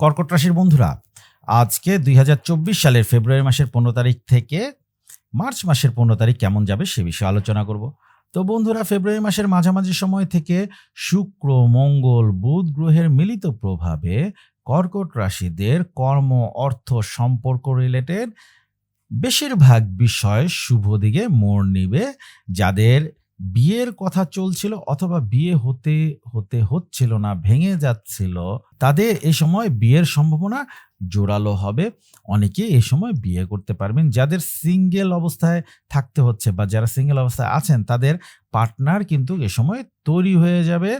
কর্কট রাশির বন্ধুরা, আজকে দুই হাজার চব্বিশ সালের ফেব্রুয়ারি মাসের পনেরো তারিখ থেকে মার্চ মাসের পনেরো তারিখ কেমন যাবে সে বিষয়ে আলোচনা করব। তো বন্ধুরা, ফেব্রুয়ারি মাসের মাঝামাঝি সময় থেকে শুক্র, মঙ্গল, বুধ গ্রহের মিলিত প্রভাবে কর্কট রাশিদের কর্ম, অর্থ, সম্পর্ক রিলেটেড বেশিরভাগ বিষয় শুভ দিকে মোড় নিবে। যাদের বিয়ের কথা চলছিল অথবা বিয়ে হতে হতে হচ্ছিল না, ভেঙে যাচ্ছিল তাদের এই সময় বিয়ের সম্ভাবনা জোরালো হবে। অনেকে এই সময় বিয়ে করতে পারবেন। যাদের সিঙ্গেল অবস্থায় থাকতে হচ্ছে বা যারা সিঙ্গেল অবস্থায় আছেন, তাদের পার্টনার কিন্তু এ সময় তৈরি হয়ে যাবে।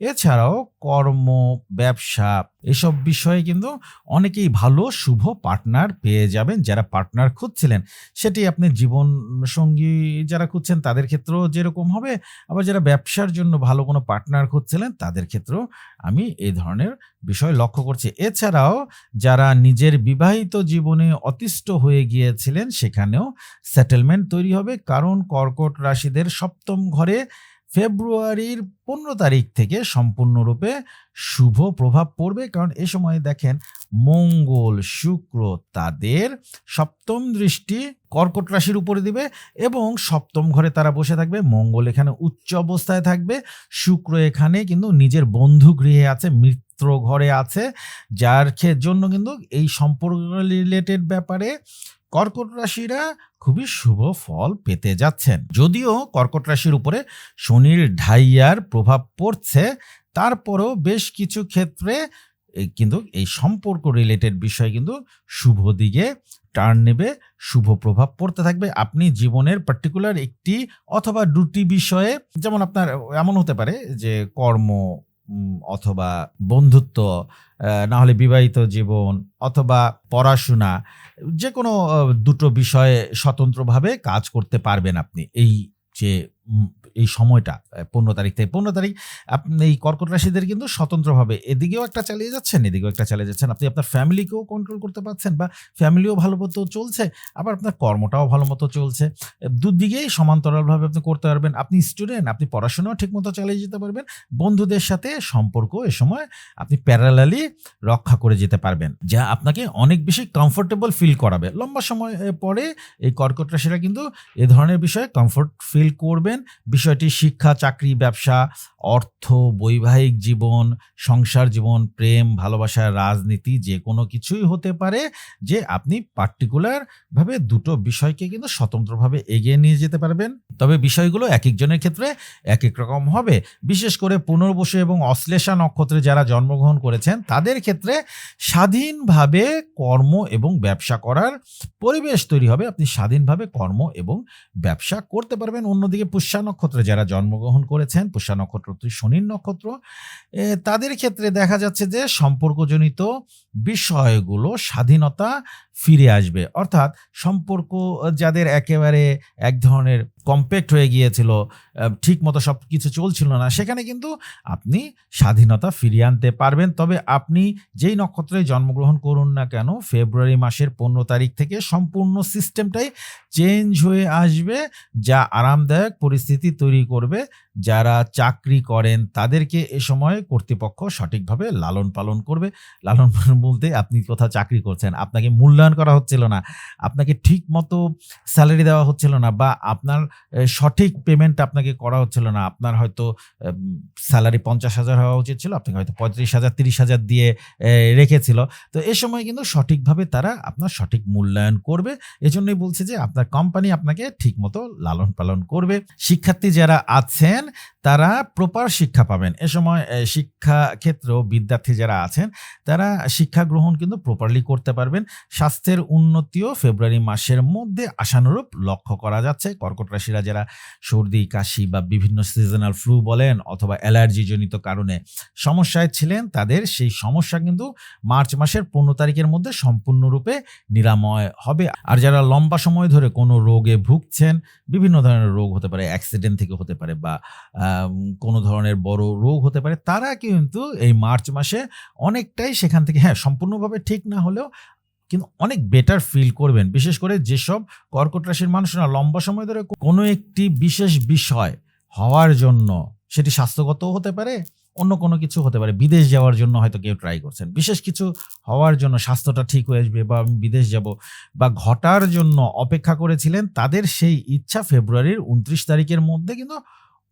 এছাড়াও কর্ম, ব্যবসা এসব বিষয়ে কিন্তু অনেকেই ভালো, শুভ পার্টনার পেয়ে যাবেন। যারা পার্টনার খুঁজছিলেন, সেটি আপনি জীবন সঙ্গী যারা খুঁজছেন, তাদের ক্ষেত্রেও যেরকম হবে। আবার যারা ব্যবসার জন্য ভালো কোনো পার্টনার খুঁজছিলেন, তাদের ক্ষেত্রেও আমি এই ধরনের বিষয় লক্ষ্য করছে। এছাড়াও যারা নিজের বিবাহিত জীবনে অতিষ্ঠ হয়ে গিয়েছিলেন, সেখানেও সেটেলমেন্ট তৈরি হবে। কারণ কর্কট রাশিদের সপ্তম ঘরে ফেব্রুয়ারির পনেরো তারিখ থেকে সম্পূর্ণরূপে শুভ প্রভাব পড়বে। কারণ এ সময় দেখেন মঙ্গল, শুক্র তাদের সপ্তম দৃষ্টি কর্কট রাশির উপরে দিবে এবং সপ্তম ঘরে তারা বসে থাকবে। মঙ্গল এখানে উচ্চ অবস্থায় থাকবে। শুক্র এখানে কিন্তু নিজের বন্ধু গৃহে আছে, মিত্র ঘরে আছে, যার জন্য কিন্তু এই সম্পর্ক রিলেটেড ব্যাপারে কর্কট রাশিরা খুবই শুভ ফল পেতে যাচ্ছেন। যদিও কর্কট রাশির উপরে শনির ঢাইয়ার প্রভাব পড়ছে, তারপরেও বেশ কিছু ক্ষেত্রে কিন্তু এই সম্পর্ক রিলেটেড বিষয় কিন্তু শুভ দিকে টার্ন নেবে, শুভ প্রভাব পড়তে থাকবে। আপনি জীবনের পার্টিকুলার একটি অথবা দুটি বিষয়ে, যেমন আপনার এমন হতে পারে যে কর্ম অথবা বন্ধুত্ব না হলে বিবাহিত জীবন অথবা পড়াশোনা যে কোনো দুটো বিষয়ে স্বতন্ত্রভাবে কাজ করতে পারবেন আপনি। এই যে এই সময়টা পনেরো তারিখ থেকে, পনেরো তারিখ, আপনি এই কর্কট রাশিদের কিন্তু স্বতন্ত্রভাবে এদিকেও একটা চালিয়ে যাচ্ছেন, এদিকেও একটা চালিয়ে যাচ্ছেন। আপনি আপনার ফ্যামিলিকেও কন্ট্রোল করতে পারছেন বা ফ্যামিলিও ভালো মতো চলছে, আবার আপনার কর্মটাও ভালো মতো চলছে। দুদিকেই সমান্তরালভাবে আপনি করতে পারবেন। আপনি স্টুডেন্ট আপনি পড়াশোনাও ঠিকমতো চালিয়ে যেতে পারবেন। বন্ধুদের সাথে সম্পর্ক এ সময় আপনি প্যারালালি রক্ষা করে যেতে পারবেন, যা আপনাকে অনেক বেশি কমফোর্টেবল ফিল করাবে। লম্বা সময় পরে এই কর্কট রাশিরা কিন্তু এ ধরনের বিষয়ে কমফোর্ট ফিল করবেন। বিষয়টি শিক্ষা, চাকরি, ব্যবসা, অর্থ, বৈবাহিক জীবন, সংসার জীবন, প্রেম, ভালোবাসা, রাজনীতি যে কোনো কিছুই হতে পারে যে আপনি পার্টিকুলারভাবে দুটো বিষয়কে কিন্তু স্বতন্ত্রভাবে এগিয়ে নিয়ে যেতে পারবেন। তবে বিষয়গুলো এক একজনের ক্ষেত্রে এক এক রকম হবে। বিশেষ করে পুনর্বসু এবং অশ্লেষা নক্ষত্রে যারা জন্মগ্রহণ করেছেন, তাদের ক্ষেত্রে স্বাধীনভাবে কর্ম এবং ব্যবসা করার পরিবেশ তৈরি হবে। আপনি স্বাধীনভাবে কর্ম এবং ব্যবসা করতে পারবেন। অন্যদিকে পুষ্যা নক্ষত্রে যারা জন্মগ্রহণ করেছেন, পুষ্যা নক্ষত্র শনির নক্ষত্র তাদের ক্ষেত্রে দেখা যাচ্ছে যে সম্পর্কজনিত বিষয়গুলো স্বাধীনতা ফিরে আসবে। অর্থাৎ সম্পর্ক, যাদের একেবারে এক ধরনের কম্প্যাক্ট হয়ে গিয়েছিল ঠিক মতো সব কিছু চলছিল না, সেখানে কিন্তু আপনি স্বাধীনতা ফিরিয়ে আনতে পারবেন। তবে আপনি যেই নক্ষত্রে জন্মগ্রহণ করুন না কেন, ফেব্রুয়ারি মাসের পনেরো তারিখ থেকে সম্পূর্ণ সিস্টেমটাই চেঞ্জ হয়ে আসবে, যা আরামদায়ক পরিস্থিতি তৈরি করবে যারা চাকরি করেন, তাদেরকে এ সময় কর্তৃপক্ষ সঠিকভাবে লালন পালন করবে। লালন পালন বলতে আপনি কোথাও চাকরি করছেন, আপনাকে মূল্যায়ন করা হচ্ছিল না, আপনাকে ঠিক মতো স্যালারি দেওয়া হচ্ছিল না বা আপনার সঠিক পেমেন্ট আপনাকে করা হচ্ছিল না। আপনার হয়তো স্যালারি পঞ্চাশ হাজার হওয়া উচিত ছিল, আপনাকে হয়তো পঁয়ত্রিশ হাজার, তিরিশ হাজার দিয়ে রেখেছিল। তো এ সময় কিন্তু সঠিকভাবে তারা আপনার সঠিক মূল্যায়ন করবে। এজন্যই বলছে যে আপনার কোম্পানি আপনাকে ঠিকমতো লালন পালন করবে। শিক্ষার্থী যারা আছেন তারা প্রপার শিক্ষা পাবেন। এ সময় শিক্ষা ক্ষেত্রেও বিদ্যার্থী যারা আছেন, তারা শিক্ষা গ্রহণ কিন্তু প্রপারলি করতে পারবেন। স্বাস্থ্যের উন্নতিও ফেব্রুয়ারি মাসের মধ্যে আশানুরূপ লক্ষ্য করা যাচ্ছে। কর্কট রাশিরা যারা সর্দি, কাশি বা বিভিন্ন সিজনাল ফ্লু বলেন অথবা অ্যালার্জি জনিত কারণে সমস্যায় ছিলেন, তাদের সেই সমস্যা কিন্তু মার্চ মাসের পনেরো তারিখের মধ্যে সম্পূর্ণরূপে নিরাময় হবে। আর যারা লম্বা সময় ধরে কোনো রোগে ভুগছেন, বিভিন্ন ধরনের রোগ হতে পারে অ্যাক্সিডেন্ট থেকে হতে পারে বা কোনো ধরনের বড় রোগ হতে পারে, তারা কিন্তু এই মার্চ মাসে অনেকটাই সেখান থেকে হ্যাঁ সম্পূর্ণভাবে ঠিক না হলেও কিন্তু অনেক বেটার ফিল করবেন। বিশেষ করে যেসব কর্কট রাশির মানুষরা লম্বা সময় ধরে কোনো একটি বিশেষ বিষয় হওয়ার জন্য, সেটি স্বাস্থ্যগতও হতে পারে, অন্য কোনো কিছু হতে পারে। বিদেশ যাওয়ার জন্য হয়তো কেউ ট্রাই করছেন। বিশেষ কিছু হওয়ার জন্য স্বাস্থ্যটা ঠিক হয়ে আসবে বা আমি বিদেশ যাব বা ঘটার জন্য অপেক্ষা করেছিলেন, তাদের সেই ইচ্ছা ফেব্রুয়ারির উনত্রিশ তারিখের মধ্যে কিন্তু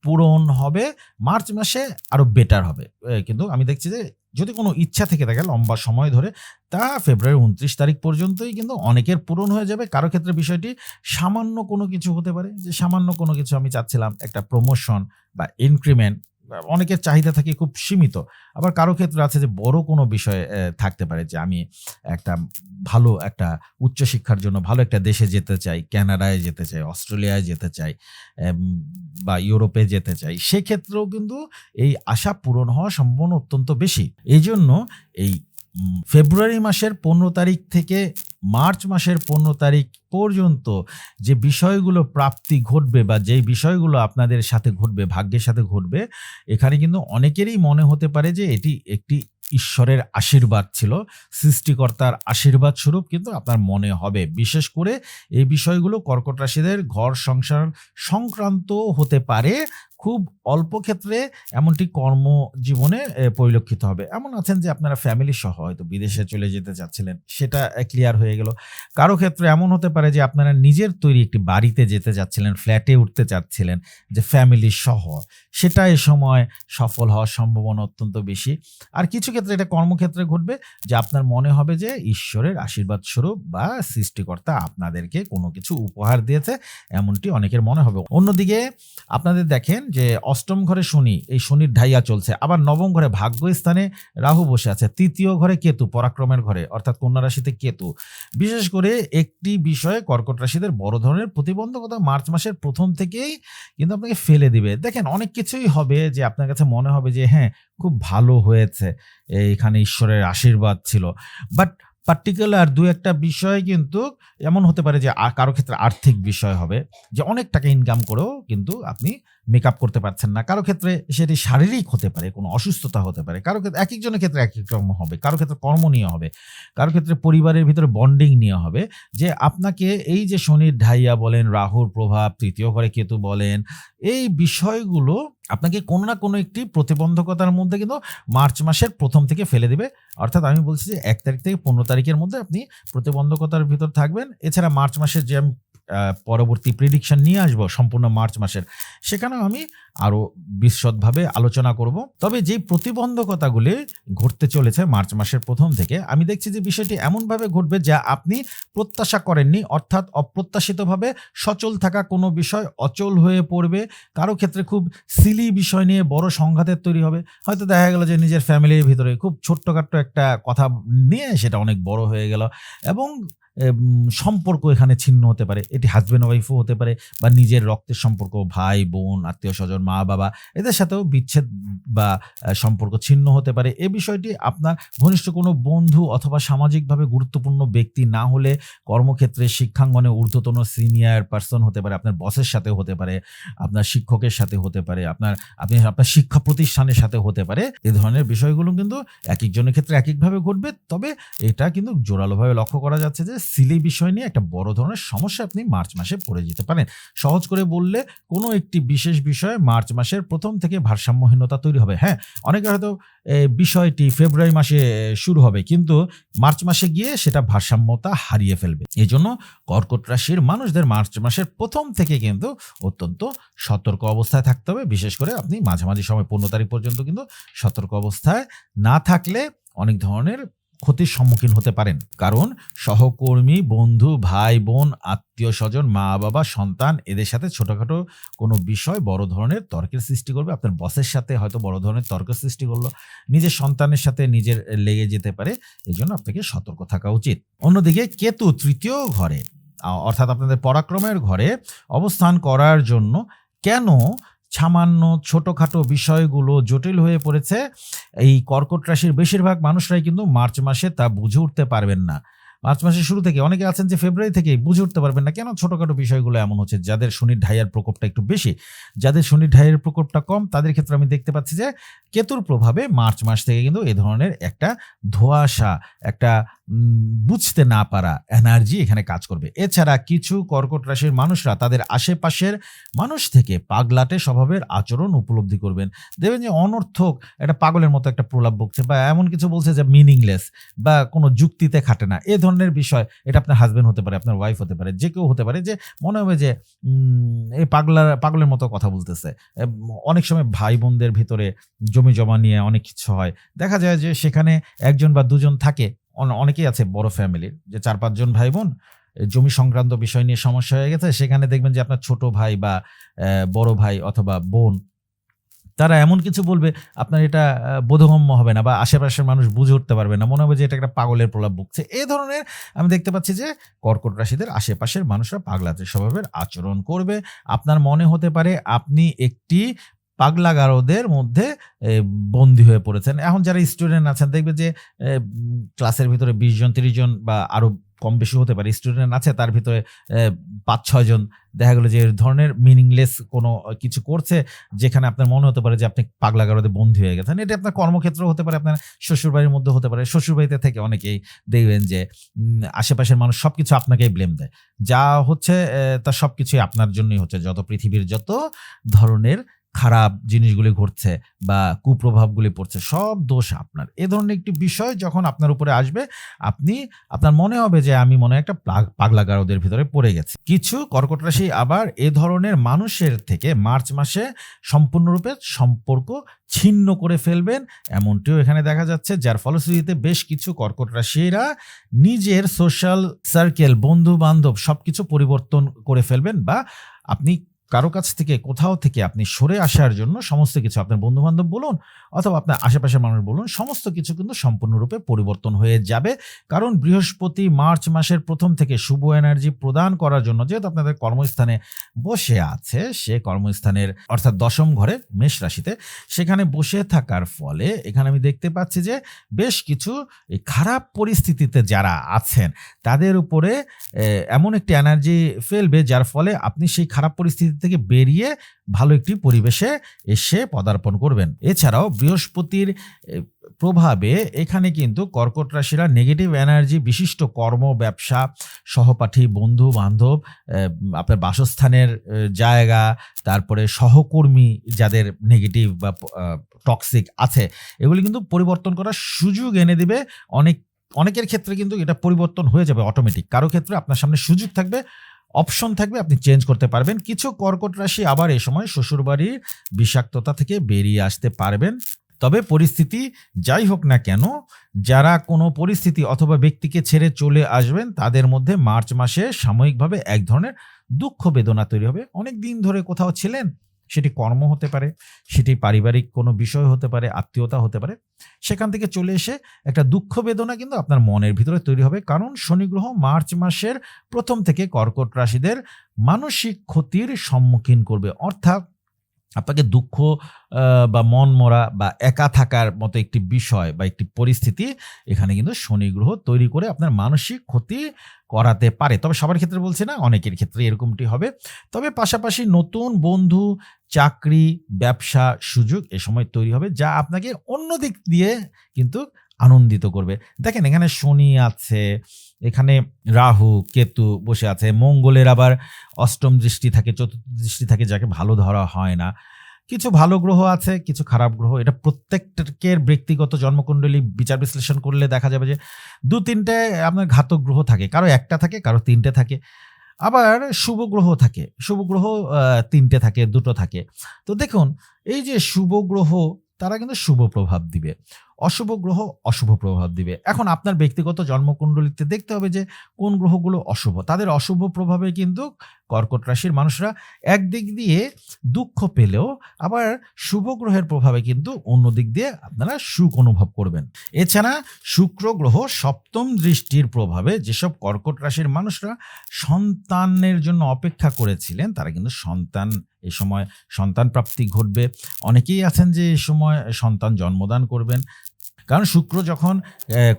পূরণ হবে, মার্চ মাসে আরও বেটার হবে। কিন্তু আমি দেখছি যে যদি কোনো ইচ্ছা থেকে থাকে লম্বা সময় ধরে, তা ফেব্রুয়ারি উনত্রিশ তারিখ পর্যন্তই কিন্তু অনেকের পূরণ হয়ে যাবে। কারও ক্ষেত্রে বিষয়টি সামান্য কোনো কিছু হতে পারে, যে সামান্য কোনো কিছু আমি চাচ্ছিলাম একটা প্রমোশন বা ইনক্রিমেন্ট অনেকের চাহিদা থাকে খুব সীমিত। আবার কারও ক্ষেত্রে আছে যে বড় কোনো বিষয় থাকতে পারে যে আমি একটা ভালো একটা উচ্চশিক্ষার জন্য ভালো একটা দেশে যেতে চাই ক্যানাডায় যেতে চাই, অস্ট্রেলিয়ায় যেতে চাই বা ইউরোপে যেতে চাই, সেক্ষেত্রেও কিন্তু এই আশা পূরণ হওয়া সম্ভাবনা অত্যন্ত বেশি। এই জন্য এই ফেব্রুয়ারি মাসের পনেরো তারিখ থেকে মার্চ মাসের পনেরো তারিখ পর্যন্ত যে বিষয়গুলো প্রাপ্তি ঘটবে বা যেই বিষয়গুলো আপনাদের সাথে ঘটবে, ভাগ্যের সাথে ঘটবে, এখানে কিন্তু অনেকেরই মনে হতে পারে যে এটি একটি ঈশ্বরের আশীর্বাদ ছিল, সৃষ্টিকর্তার আশীর্বাদ স্বরূপ কিন্তু আপনার মনে হবে। বিশেষ করে এই বিষয়গুলো কর্কট রাশিদের ঘর সংসার সংক্রান্ত হতে পারে খুব অল্প ক্ষেত্রে এমনটি কর্মজীবনে পরিলক্ষিত হবে। এমন আছেন যে আপনারা ফ্যামিলি সহ হয়তো বিদেশে চলে যেতে চাচ্ছিলেন, সেটা ক্লিয়ার হয়ে গেল। কারও ক্ষেত্রে এমন হতে পারে যে আপনারা নিজের তৈরি একটি বাড়িতে যেতে চাচ্ছিলেন ফ্ল্যাটে উঠতে চাচ্ছিলেন, যে ফ্যামিলি সহ। সেটা এ সময় সফল হওয়ার সম্ভাবনা অত্যন্ত বেশি। আর কিছু ক্ষেত্রে এটা কর্মক্ষেত্রে ঘটবে, যে আপনার মনে হবে যে ঈশ্বরের আশীর্বাদ স্বরূপ বা সৃষ্টিকর্তা আপনাদেরকে কোনো কিছু উপহার দিয়েছে, এমনটি অনেকের মনে হবে। অন্যদিকে আপনাদের দেখেন যে অষ্টম ঘরে শনি, এই শনির ঢাইয়া চলছে। আবার নবম ঘরে ভাগ্য স্থানে রাহু বসে আছে। তৃতীয় ঘরে কেতু, পরাক্রমের ঘরে, অর্থাৎ কন্যা রাশিতে কেতু। বিশেষ করে একটি বিষয়ে কর্কট রাশিদের বড় ধরনের প্রতিবন্ধকতা মার্চ মাসের প্রথম থেকেই কিন্তু আপনাকে ফেলে দিবে। দেখেন, অনেক কিছুই হবে যে আপনার কাছে মনে হবে যে হ্যাঁ খুব ভালো হয়েছে। এইখানে ঈশ্বরের আশীর্বাদ ছিল। বাট পার্টিকুলার দু একটা বিষয় কিন্তু এমন হতে পারে যে কারও ক্ষেত্রে আর্থিক বিষয় হবে। যে অনেক টাকা ইনকাম করেও কিন্তু আপনি মেকআপ করতে পারছেন না। কারও ক্ষেত্রে সেটি শারীরিক হতে পারে, কোনো অসুস্থতা হতে পারে। কারও ক্ষেত্রে এক একজনের ক্ষেত্রে এক এক রকম হবে। কারও ক্ষেত্রে কর্ম নিয়ে হবে। কারও ক্ষেত্রে পরিবারের ভিতরে বন্ডিং নিয়ে হবে। যে আপনাকে এই যে শনির ঢাইয়া বলেন, রাহুর প্রভাব, তৃতীয় ঘরে কেতু বলেন, এই বিষয়গুলো আপনাকে কোনো না কোনো একটি প্রতিবন্ধকতার মধ্যে কিন্তু মার্চ মাসের প্রথম থেকে ফেলে দেবে। অর্থাৎ আমি বলছি যে এক তারিখ থেকে পনেরো তারিখের মধ্যে আপনি প্রতিবন্ধকতার ভিতর থাকবেন। এছাড়া মার্চ মাসের যে পরবর্তী প্রিডিকশন নিয়ে আসব সম্পূর্ণ মার্চ মাসের। সেখানেও আমি আরও বিশদভাবে আলোচনা করব। তবে যে প্রতিবন্ধকতাগুলি ঘটতে চলেছে মার্চ মাসের প্রথম থেকে, আমি দেখছি যে বিষয়টি এমনভাবে ঘটবে যা আপনি প্রত্যাশা করেননি, অর্থাৎ অপ্রত্যাশিতভাবে সচল থাকা কোনো বিষয় অচল হয়ে পড়বে। কারও ক্ষেত্রে খুব সিলি বিষয় নিয়ে বড় সংঘাতের তৈরি হবে। হয়তো দেখা গেল যে নিজের ফ্যামিলির ভিতরে খুব ছোট্টখাট্ট একটা কথা নিয়ে সেটা অনেক বড় হয়ে গেল। এবং সম্পর্ক এখানে ছিন্ন হতে পারে। এটি হাজব্যান্ড ওয়াইফও হতে পারে বা নিজের রক্তের সম্পর্ক, ভাই, বোন, আত্মীয় স্বজন, মা, বাবা, এদের সাথেও বিচ্ছেদ বা সম্পর্ক ছিন্ন হতে পারে। এ বিষয়টি আপনার ঘনিষ্ঠ কোনো বন্ধু অথবা সামাজিকভাবে গুরুত্বপূর্ণ ব্যক্তি না হলে কর্মক্ষেত্রে শিক্ষাঙ্গনে ঊর্ধ্বতন সিনিয়র পার্সন হতে পারে, আপনার বসের সাথে হতে পারে, আপনার শিক্ষকের সাথে হতে পারে, আপনার, আপনি আপনার শিক্ষা প্রতিষ্ঠানের সাথে হতে পারে। এ ধরনের বিষয়গুলো কিন্তু এক একজনের ক্ষেত্রে এক একভাবে ঘটবে। তবে এটা কিন্তু জোরালোভাবে লক্ষ্য করা যাচ্ছে যে সিলি বিষয় নিয়ে একটা বড় ধরনের সমস্যা আপনি মার্চ মাসে পড়ে যেতে পারেন। সহজ করে বললে কোনো একটি বিশেষ বিষয়ে মার্চ মাসের প্রথম থেকে ভারসাম্যহীনতা তৈরি হবে। হ্যাঁ অনেকে হয়তো বিষয়টি ফেব্রুয়ারি মাসে শুরু হবে কিন্তু মার্চ মাসে গিয়ে সেটা ভারসাম্যতা হারিয়ে ফেলবে। এই জন্য কর্কট রাশির মানুষদের মার্চ মাসের প্রথম থেকে কিন্তু অত্যন্ত সতর্ক অবস্থায় থাকতে হবে। বিশেষ করে আপনি মাঝামাঝি সময় পনেরো তারিখ পর্যন্ত কিন্তু সতর্ক অবস্থায় না থাকলে অনেক ধরনের ক্ষতির সম্মুখীন হতে পারেন। কারণ সহকর্মী, বন্ধু, ভাই, বোন, আত্মীয় স্বজন, মা, বাবা, সন্তান, এদের সাথে ছোটখাটো কোনো বিষয় বড় ধরনের তর্কের সৃষ্টি করবে। আপনার বসের সাথে হয়তো বড় ধরনের তর্কের সৃষ্টি করল। নিজের সন্তানের সাথে নিজের লেগে যেতে পারে। এই জন্য আপনাকে সতর্ক থাকা উচিত। অন্যদিকে কেতু তৃতীয় ঘরে অর্থাৎ আপনাদের পরাক্রমের ঘরে অবস্থান করার জন্য কেন সামান্য ছোটোখাটো বিষয়গুলো জটিল হয়ে পড়েছে। এই কর্কট রাশির বেশিরভাগ মানুষরাই কিন্তু মার্চ মাসে তা বুঝে উঠতে পারবেন না। মার্চ মাসের শুরু থেকে অনেকে আছেন যে ফেব্রুয়ারি থেকে বুঝে উঠতে পারবেন না, কেন ছোটোখাটো বিষয়গুলো এমন হচ্ছে? যাদের শনির ঢাইয়ার প্রকোপটা একটু বেশি, যাদের শনির ঢাইয়ের প্রকোপটা কম, তাদের ক্ষেত্রে আমি দেখতে পাচ্ছি যে কেতুর প্রভাবে মার্চ মাস থেকে কিন্তু এ ধরনের একটা ধোঁয়াশা, একটা বুঝতে না পারা এনার্জি এখানে কাজ করবে। এছাড়া কিছু কর্কট রাশির মানুষরা তাদের আশেপাশের মানুষ থেকে পাগলাটে স্বভাবের আচরণ উপলব্ধি করবেন। দেখবেন যে অনর্থক একটা পাগলের মতো একটা প্রলাপ বকছে বা এমন কিছু বলছে যে মিনিংলেস বা কোনো যুক্তিতে খাটে না। এ ধরনের বিষয়, এটা আপনার হাজব্যান্ড হতে পারে, আপনার ওয়াইফ হতে পারে, যে কেউ হতে পারে যে মনে হবে যে এই পাগলার, পাগলের মতো কথা বলতেছে। অনেক সময় ভাই বোনদের ভিতরে জমি জমা নিয়ে অনেক কিছু হয়। দেখা যায় যে সেখানে একজন বা দুজন থাকে অনেকেই আছে বড় ফ্যামিলির যে চার পাঁচজন ভাই বোন জমি সংক্রান্ত বিষয় নিয়ে সমস্যা হয়ে গেছে, সেখানে দেখবেন যে আপনার ছোট ভাই বা বড় ভাই অথবা বোন, তারা এমন কিছু বলবে, আপনার এটা বোধগম্য হবে না বা আশেপাশের মানুষ বুঝে উঠতে পারবে না, মনে হবে যে এটা একটা পাগলের প্রলাপ বকছে এই ধরনের আমি দেখতে পাচ্ছি যে কর্কট রাশিদের আশেপাশের মানুষরা পাগলাতে স্বভাবের আচরণ করবে। আপনার মনে হতে পারে আপনি একটি পাগলা গারদের মধ্যে বন্দী হয়ে পড়েছেন। এখন যারা স্টুডেন্ট আছেন, দেখবে যে ক্লাসের ভিতরে বিশ জন, তিরিশ জন বা আরও কম বেশি হতে পারে স্টুডেন্ট আছে, তার ভিতরে পাঁচ, ছয় জন। দেখা গেলো যে এই ধরনের মিনিংলেস কোনো কিছু করছে, যেখানে আপনার মনে হতে পারে যে, আপনি পাগলা গারদে বন্দী হয়ে গেছেন। এটা আপনার কর্মক্ষেত্র হতে পারে, আপনার শ্বশুরবাড়ির মধ্যে হতে পারে। শ্বশুরবাড়িতে থেকে অনেকেই দেখবেন যে আশেপাশের মানুষ সব কিছু আপনাকেই ব্লেম দেয়। যা হচ্ছে তা সব কিছুই আপনার জন্যই হচ্ছে। যত পৃথিবীর যত ধরনের খারাপ জিনিসগুলি ঘটছে বা কুপ্রভাবগুলি পড়ছে, সব দোষ আপনার। এ ধরনের একটি বিষয় যখন আপনার উপরে আসবে, আপনি, আপনার মনে হবে যে আমি মনে একটা প্লাগ- পাগলা গারদের ভিতরে পড়ে গেছি। কিছু কর্কট রাশি আবার এ ধরনের মানুষের থেকে মার্চ মাসে সম্পূর্ণরূপে সম্পর্ক ছিন্ন করে ফেলবেন, এমনটিও এখানে দেখা যাচ্ছে, যার ফলশ্রুতিতে বেশ কিছু কর্কট রাশিরা নিজের সোশ্যাল সার্কেল বন্ধু বান্ধব সব কিছু পরিবর্তন করে ফেলবেন বা আপনি কারও কাছ থেকে, কোথাও থেকে আপনি সরে আসার জন্য সমস্ত কিছু আপনার বন্ধু বান্ধব বলুন অথবা আপনার আশেপাশের মানুষ বলুন, সমস্ত কিছু কিন্তু সম্পূর্ণরূপে পরিবর্তন হয়ে যাবে। কারণ বৃহস্পতি মার্চ মাসের প্রথম থেকে শুভ এনার্জি প্রদান করার জন্য যেহেতু আপনাদের কর্মস্থানে বসে আছে, সে কর্মস্থানের অর্থাৎ দশম ঘরে মেষ রাশিতে, সেখানে বসে থাকার ফলে এখানে আমি দেখতে পাচ্ছি যে বেশ কিছু খারাপ পরিস্থিতিতে যারা আছেন, তাদের উপরে এমন একটি এনার্জি ফেলবে যার ফলে আপনি সেই খারাপ পরিস্থিতি থেকে বেরিয়ে ভালো একটি পরিবেশে এসে পদার্পণ করবেন। এছাড়াও বৃহস্পতির প্রভাবে এখানে কিন্তু কর্কট রাশিরা নেগেটিভ এনার্জি বিশিষ্ট কর্ম, ব্যবসা, সহপাঠী, বন্ধু, বান্ধব আপনার বাসস্থানের জায়গা, তারপরে সহকর্মী যাদের নেগেটিভ বা টক্সিক আছে, এগুলি কিন্তু পরিবর্তন করার সুযোগ এনে দেবে। অনেক, অনেকের ক্ষেত্রে কিন্তু এটা পরিবর্তন হয়ে যাবে অটোমেটিক কারও ক্ষেত্রে আপনার সামনে সুযোগ থাকবে অপশন থাকবে, আপনি চেঞ্জ করতে পারবেন। কিছু কর্কট রাশি আবার এ সময় শ্বশুরবাড়ির বিষাক্ততা থেকে বেরিয়ে আসতে পারবেন। তবে পরিস্থিতি যাই হোক না কেন, যারা কোনো পরিস্থিতি অথবা ব্যক্তিকে ছেড়ে চলে আসবেন, তাদের মধ্যে মার্চ মাসে সাময়িকভাবে এক ধরনের দুঃখ বেদনা তৈরি হবে। অনেক দিন ধরে কোথাও ছিলেন সেটি কর্ম হতে পারে, সেটি পারিবারিক কোনো বিষয় হতে পারে, আত্মীয়তা হতে পারে, সেখান থেকে চলে এসে একটা দুঃখ বেদনা কিন্তু আপনার মনের ভিতরে তৈরি হবে। কারণ শনি গ্রহ মার্চ মাসের প্রথম থেকে কর্কট রাশিদের মানসিক ক্ষতির সম্মুখীন করবে। অর্থাৎ আপনাকে দুঃখ বা মন মরা, বা একা থাকার মতো একটি বিষয় বা একটি পরিস্থিতি এখানে কিন্তু শনি গ্রহ তৈরি করে আপনার মানসিক ক্ষতি করাতে পারে। তবে সবার ক্ষেত্রে বলছি না, অনেকের ক্ষেত্রে এরকমটি হবে। তবে পাশাপাশি নতুন বন্ধু, চাকরি, ব্যবসা, সুযোগ এ সময় তৈরি হবে যা আপনাকে অন্য দিক দিয়ে কিন্তু আনন্দিত করবে। দেখেন, এখানে শনি আছে, এখানে রাহু, কেতু বসে আছে। মঙ্গলের আবার অষ্টম দৃষ্টি থাকে, চতুর্থ দৃষ্টি থাকে, যাকে ভালো ধরা হয় না। কিছু ভালো গ্রহ আছে, কিছু খারাপ গ্রহ। এটা প্রত্যেকের ব্যক্তিগত জন্মকুণ্ডলী বিচার বিশ্লেষণ করলে দেখা যাবে যে দু, তিনটে আপনার ঘাতক গ্রহ থাকে। কারও একটা থাকে, কারও তিনটে থাকে। আবার শুভ গ্রহ থাকে। শুভ গ্রহ তিনটে থাকে, দুটো থাকে। তো দেখুন, এই যে শুভ গ্রহ, তারা কিন্তু শুভ প্রভাব দিবে। অশুভ গ্রহ অশুভ প্রভাব দিবে। এখন আপনার ব্যক্তিগত জন্মকুণ্ডলিতে দেখতে হবে যে কোন গ্রহগুলো অশুভ। তাদের অশুভ প্রভাবে কিন্তু কর্কট রাশির মানুষরা একদিক দিয়ে দুঃখ পেলেও আবার শুভ গ্রহের প্রভাবে কিন্তু অন্য দিক দিয়ে আপনারা সুখ অনুভব করবেন। এছাড়া শুক্র গ্রহ সপ্তম দৃষ্টির প্রভাবে যেসব কর্কট রাশির মানুষরা সন্তানের জন্য অপেক্ষা করেছিলেন, তারা কিন্তু সন্তান এ সময় সন্তান প্রাপ্তি ঘটবে। অনেকেই আছেন যে এই সময় সন্তান জন্মদান করবেন কারণ শুক্র যখন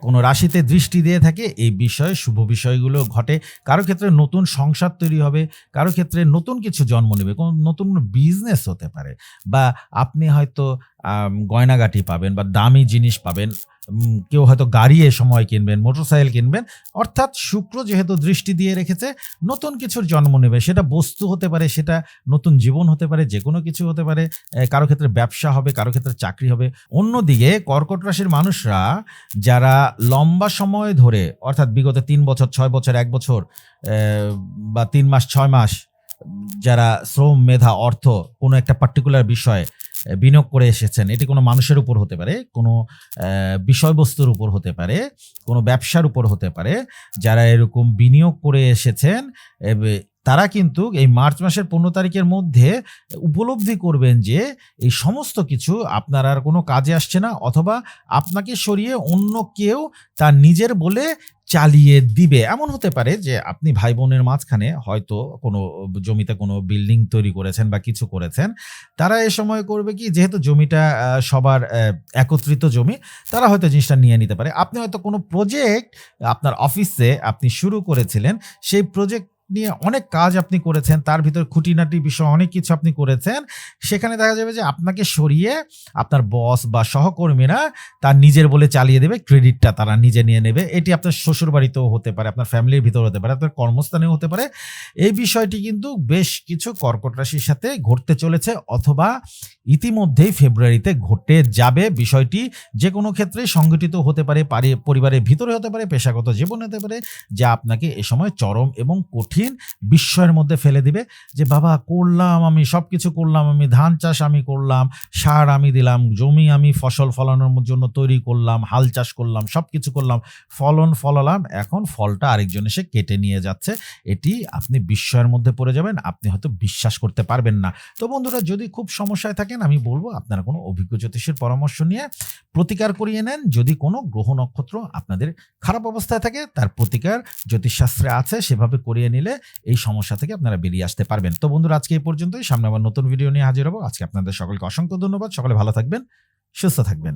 কোনো রাশিতে দৃষ্টি দিয়ে থাকে, এই বিষয়ে, শুভ বিষয়গুলো ঘটে। কারও ক্ষেত্রে নতুন সংসার তৈরি হবে, কারও ক্ষেত্রে নতুন কিছু জন্ম নেবে, কোনো নতুন বিজনেস হতে পারে। বা আপনি হয়তো গয়নাগাটি পাবেন বা দামি জিনিস পাবেন। কেউ হয়তো গাড়ি এ সময় কিনবেন, মোটরসাইকেল কিনবেন। অর্থাৎ শুক্র যেহেতু দৃষ্টি দিয়ে রেখেছে, নতুন কিছুর জন্ম নেবে। সেটা বস্তু হতে পারে, সেটা নতুন জীবন হতে পারে যে কোনো কিছু হতে পারে। কারও ক্ষেত্রে ব্যবসা হবে, কারও ক্ষেত্রে চাকরি হবে। অন্যদিকে কর্কট রাশির মানুষরা যারা লম্বা সময় ধরে, অর্থাৎ বিগত তিন বছর, ছয় বছর, এক বছর বা তিন মাস, ছয় মাস, যারা শ্রম, মেধা, অর্থ, কোনো একটা পার্টিকুলার বিষয়ে বিনিয়োগ করে এসেছেন, এটি কোনো মানুষের উপর হতে পারে, কোনো বিষয়বস্তুর উপর হতে পারে, কোনো ব্যবসার উপর হতে পারে, যারা এরকম বিনিয়োগ করে এসেছেন তারা কিন্তু এই মার্চ মাসের পনেরো তারিখের মধ্যে উপলব্ধি করবেন যে এই সমস্ত কিছু আপনার আর কোনো কাজে আসছে না অথবা আপনাকে সরিয়ে অন্য কেউ তার নিজের বলে চালিয়ে দিবে। এমন হতে পারে যে আপনি ভাই বোনের মাঝখানে হয়তো কোনো জমিতে কোনো বিল্ডিং তৈরি করেছেন বা কিছু করেছেন। তারা এ সময় করবে কি যেহেতু জমিটা সবার একত্রিত জমি, তারা হয়তো জিনিসটা নিয়ে নিতে পারে। আপনি হয়তো কোনো প্রজেক্ট আপনার অফিসে আপনি শুরু করেছিলেন, সেই প্রজেক্ট নিয়ে অনেক কাজ আপনি করেছেন, তার ভিতর খুঁটিনাটি বিষয় অনেক কিছু আপনি করেছেন। সেখানে দেখা যাবে যে আপনাকে সরিয়ে আপনার বস বা সহকর্মীরা তার নিজের বলে চালিয়ে দেবে, ক্রেডিটটা তারা নিজে নিয়ে নেবে। এটি আপনার শ্বশুর বাড়িতেও হতে পারে, আপনার ফ্যামিলির ভিতর হতে পারে, আপনার কর্মস্থানেও হতে পারে। এই বিষয়টি কিন্তু বেশ কিছু কর্কট রাশির সাথে ঘটতে চলেছে অথবা ইতিমধ্যেই ফেব্রুয়ারিতে ঘটে যাবে। বিষয়টি যে কোনো ক্ষেত্রে সংগঠিত হতে পারে, পারি- পরিবারের ভিতরে হতে পারে, পেশাগত জীবন হতে পারে, যা আপনাকে এ সময় চরম এবং কঠিন বিস্ময়ের মধ্যে ফেলে দিবে যে, বাবা, করলাম আমি সব কিছু করলাম আমি, ধান চাষ আমি করলাম, সার আমি দিলাম, জমি আমি ফসল ফলানোর জন্য তৈরি করলাম, হাল চাষ করলাম সব কিছু করলাম, ফলন ফলালাম, এখন ফলটা আরেকজন এসে কেটে নিয়ে যাচ্ছে। এটি আপনি বিস্ময়ের মধ্যে পড়ে যাবেন, আপনি হয়তো বিশ্বাস করতে পারবেন না। তো বন্ধুরা, যদি খুব সমস্যায় থাকেন, আমি বলব আপনারা কোনো অভিজ্ঞ জ্যোতিষের পরামর্শ নিয়ে প্রতিকার করিয়ে নেন। যদি কোনো গ্রহ নক্ষত্র আপনাদের খারাপ অবস্থায় থাকে, তার প্রতিকার জ্যোতিষশাস্ত্রে আছে, সেভাবে করিয়ে নিলে এই সমস্যা থেকে আপনারা বেরিয়ে আসতে পারবেন। তো বন্ধুরা, আজকে এই পর্যন্তই। সামনে আবার নতুন ভিডিও নিয়ে হাজির হব। আজকে আপনাদের সকলকে অসংখ্য ধন্যবাদ। সকলে ভালো থাকবেন, সুস্থ থাকবেন।